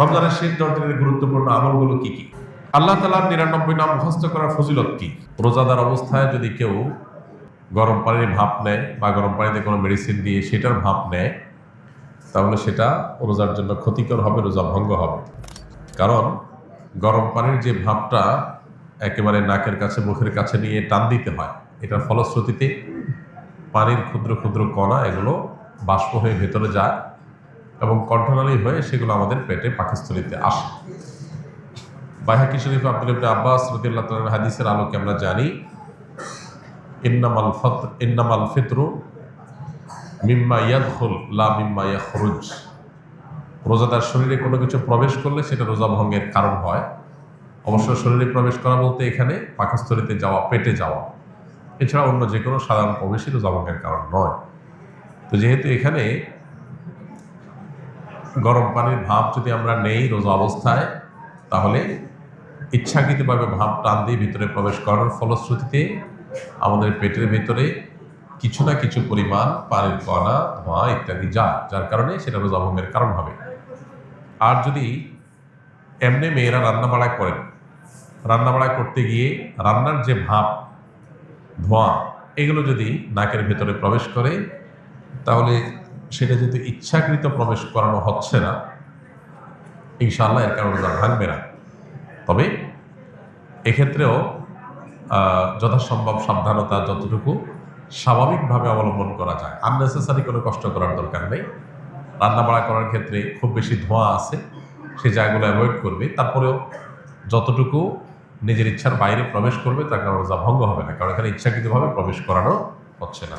রমজানের শেষ দশ দিনের গুরুত্বপূর্ণ আমলগুলো কি কি? আল্লাহ তালার নিরানব্বই নাম মুখস্থ করার ফজিলত কি? রোজাদার অবস্থায় যদি কেউ গরম পানির ভাপ নেয় বা গরম পানিতে কোনো মেডিসিন দিয়ে সেটার ভাপ নেয়, তাহলে সেটা রোজার জন্য ক্ষতিকর হবে, রোজা ভঙ্গ হবে। কারণ গরম পানির যে ভাপটা একেবারে নাকের কাছে, মুখের কাছে নিয়ে টান দিতে হয়, এটার ফলশ্রুতিতে পানির ক্ষুদ্র ক্ষুদ্র কণা এগুলো বাষ্প হয়ে ভেতরে যায় এবং কণ্ঠনালী হয়ে সেগুলো আমাদের পেটে পাকস্থলিতে আসে। বাইহাকি শরীফ আব্দুল ইবনে আব্বাস রদিল্লাহ হাদিসের আলোকে আমরা জানি, ইন্নামাল ফত, ইন্নামাল ফিতরু মিম্মা ইয়াদখুল, লা মিম্মা ইয়াখরুজ। রোজাদার শরীরে কোনো কিছু প্রবেশ করলে সেটা রোজা ভঙ্গের কারণ হয়। অবশ্য শরীরে প্রবেশ করা বলতে এখানে পাকস্থলিতে যাওয়া, পেটে যাওয়া। এছাড়া অন্য যে কোনো সাধারণ প্রবেশই রোজা ভঙ্গের কারণ নয়। তো যেহেতু এখানে গরম পানির ভাব যদি আমরা নেই রোজা অবস্থায়, তাহলে ইচ্ছাকৃতভাবে ভাব টান দিয়ে ভিতরে প্রবেশ করার ফলশ্রুতিতে আমাদের পেটের ভিতরে কিছু না কিছু পরিমাণ পানির কণা, ধোঁয়া ইত্যাদি যায়, যার কারণে সেটা রোজা ভঙ্গের কারণ হবে। আর যদি এমনি মেয়েরা রান্না বাড়া করেন রান্না বাড়া করতে গিয়ে রান্নার যে ভাব, ধোঁয়া, এগুলো যদি নাকের ভেতরে প্রবেশ করে, তাহলে সেটা যদি ইচ্ছাকৃত প্রবেশ করানো হচ্ছে না, ইনশাআল্লাহ এর কারণে রোজা ভাঙবে না। তবে এক্ষেত্রেও যথাসম্ভব সাবধানতা যতটুকু স্বাভাবিকভাবে অবলম্বন করা যায়। আননেসেসারি কোনো কষ্ট করার দরকার নেই। রান্না বাড়া করার ক্ষেত্রে খুব বেশি ধোঁয়া আছে, সে জায়গাগুলো অ্যাভয়েড করবে। তারপরেও যতটুকু নিজের ইচ্ছার বাইরে প্রবেশ করবে, তার কারণে রোজা ভঙ্গ হবে না। কারণ এখানে ইচ্ছাকৃতভাবে প্রবেশ করানো হচ্ছে না।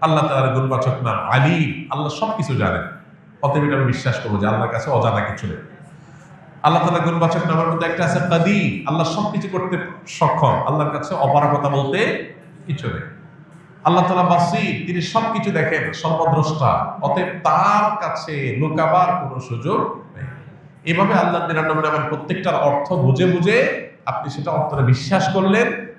আল্লাহ তালার গুণবাচক না আলী, আল্লাহ সব কিছু জানেন। অতএব এটা আমি বিশ্বাস করব যে আল্লাহর কাছে অজানা কিছু নেই। আল্লাহ তালা গুণবাচক নামের মধ্যে একটা আছে কাদি আল্লাহ সব কিছু করতে সক্ষম। আল্লাহর কাছে অপারগতা বলতে কিছু নেই। আল্লাহ তালা বাসির, তিনি সবকিছু দেখেন, সর্বদ্রষ্টা। অতএব তার কাছে লুকাবার কোনো সুযোগ নেই। এভাবে আল্লাহ নিরানব্বই নামের প্রত্যেকটার অর্থ বুঝে বুঝে আপনি সেটা অর্থে বিশ্বাস করলেন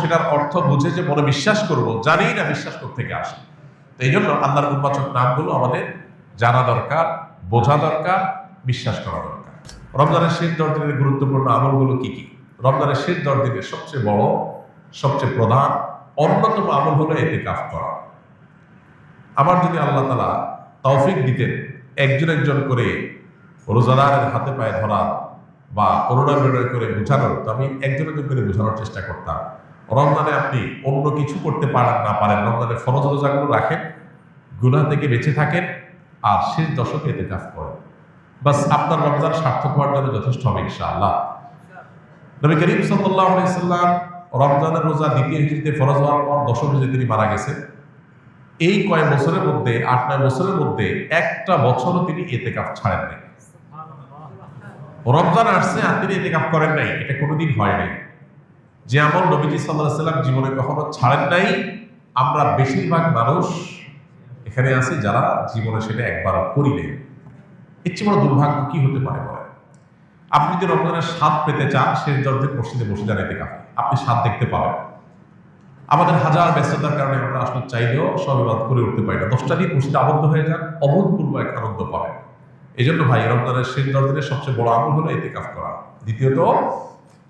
সেটার অর্থ বুঝে যে মনে বিশ্বাস করব, জানি না বিশ্বাস করতে থেকে আসে। তো এই জন্য আল্লাহর গুণবাচক নামগুলো আমাদের জানা দরকার, বোঝা দরকার, বিশ্বাস করা দরকার। রমজানের শেষ দশ দিনের গুরুত্বপূর্ণ আমলগুলো কি কি? রমজানের শেষ দশ দিনের সবচেয়ে বড়, সবচেয়ে প্রধান, অন্যতম আমল হলো এতে কাজ করা। আমার যদি আল্লাহ তালা তৌফিক দিতেন, একজন একজন করে রোজাদারের হাতে পায়ে ধরা বা করোনা করে বোঝানোর, তো আমি একজন একজন করে বোঝানোর চেষ্টা করতাম। রমজানে আপনি অন্য কিছু করতে পারেন না পারেন। রমজানে ফরজ রোজাগুলো রাখেন গুনাহ থেকে বেঁচে থাকেন আর শেষ দশকে এতে কাজ করেন। বাস আপনার রমজান সার্থক হওয়ার জন্য যথেষ্ট হবে ইনশাআল্লাহ। নবী করিম সাল্লাহ আলাইসাল্লাম রমজানের রোজা দ্বিতীয় হিজড়িতে ফরজ হওয়ার পর দশম হিজড়ি তিনি মারা গেছেন এই কয়েক বছরের মধ্যে আট নয় বছরের মধ্যে একটা বছরও তিনি এতে কাপ ছাড়েন নাই রমজান আসছে আর তিনি এতে কাপ করেন নাই এটা কোনোদিন হয় নাই। যে আমল নবীজি সাল্লাহ সাল্লাম জীবনে কখনো ছাড়েন নাই, আমরা বেশিরভাগ মানুষ এখানে আছি যারা জীবনে সেটা একবার করি নেই। এর চেয়ে বড় দুর্ভাগ্য কি হতে পারে বলে আপনি যদি রমজানের স্বাদ পেতে চান সে দরজে মসজিদে বসে যান এতে কাপে আপনি স্বাদ দেখতে পাবেন। আমাদের হাজার ব্যস্ততার কারণে আমরা আসলে চাইলেও সব ইবাদত করে উঠতে পারি না। দশটা দিন মসজিদে আবদ্ধ হয়ে যান, অভূতপূর্ব এক আনন্দ পাবেন। এই জন্য ভাই, রমজানের শেষ দশ দিনের সবচেয়ে বড় আমল হলো এতে কাজ করা। দ্বিতীয়ত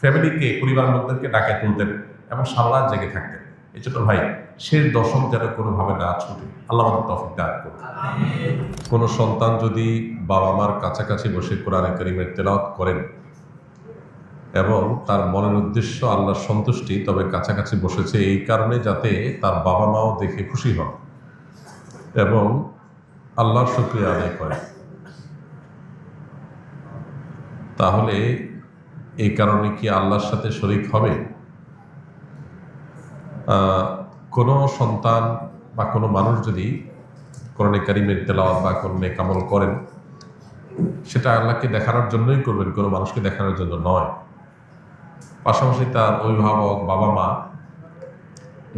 ফ্যামিলিকে পরিবার লোকদেরকে ডাকে তুলতেন এবং রাত জেগে থাকতেন। এই জন্য ভাই শেষ দশক যেন কোনোভাবে না ছুটে। আল্লাহ তফিক দান করুন। কোনো সন্তান যদি বাবা মার কাছাকাছি বসে কোরআনে করিমের তেলাওয়াত করেন এবং তার মনের উদ্দেশ্য আল্লাহর সন্তুষ্টি তবে কাছাকাছি বসেছে এই কারণে যাতে তার বাবা মাও দেখে খুশি হন এবং আল্লাহর শুক্রিয়া আদায় করে তাহলে এই কারণে কি আল্লাহর সাথে শরিক হবে? কোনো সন্তান বা কোনো মানুষ যদি কোরআনে কারিমের তেলাওয়াত বা কোনো কামল করেন, সেটা আল্লাহকে দেখানোর জন্যই করবেন, কোনো মানুষকে দেখানোর জন্য নয়। পাশাপাশি তার অভিভাবক বাবা মা,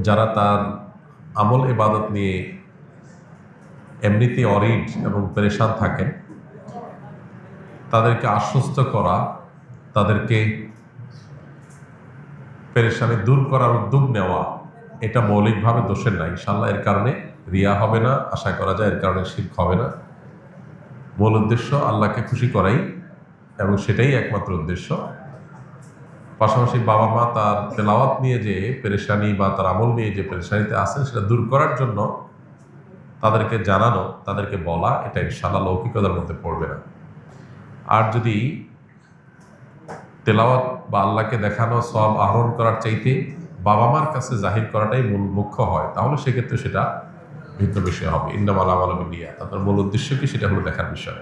যারা তার আমল ইবাদত নিয়ে এমনিতে অরিড এবং পেরেশান থাকেন, তাদেরকে আশ্বস্ত করা তাদেরকে পেরেশানি দূর করার উদ্যোগ নেওয়া, এটা মৌলিকভাবে দোষের না ইনশাল্লাহ এর কারণে রিয়া হবে না, আশা করা যায় এর কারণে শির্ক হবে না। মূল উদ্দেশ্য আল্লাহকে খুশি করাই এবং সেটাই একমাত্র উদ্দেশ্য। পাশাপাশি বাবা মা তার তেলাওয়াত নিয়ে যে পেরেশানি বা তার আমল নিয়ে যে পেরেশানিতে আছেন, সেটা দূর করার জন্য তাদেরকে জানানো, তাদেরকে বলা, এটা ইনশাল্লাহ লৌকিকতার মধ্যে পড়বে না। আর যদি তেলাওয়াত বা আল্লাহকে দেখানো সব আহরণ করার চাইতে বাবা মার কাছে জাহির করাটাই মূল মুখ্য হয়। তাহলে সেক্ষেত্রে সেটা ভিন্ন বিষয় হবে। ইন্দামাল আমল মিডিয়া তাদের মূল উদ্দেশ্য কি? সেটা হলো দেখার বিষয়।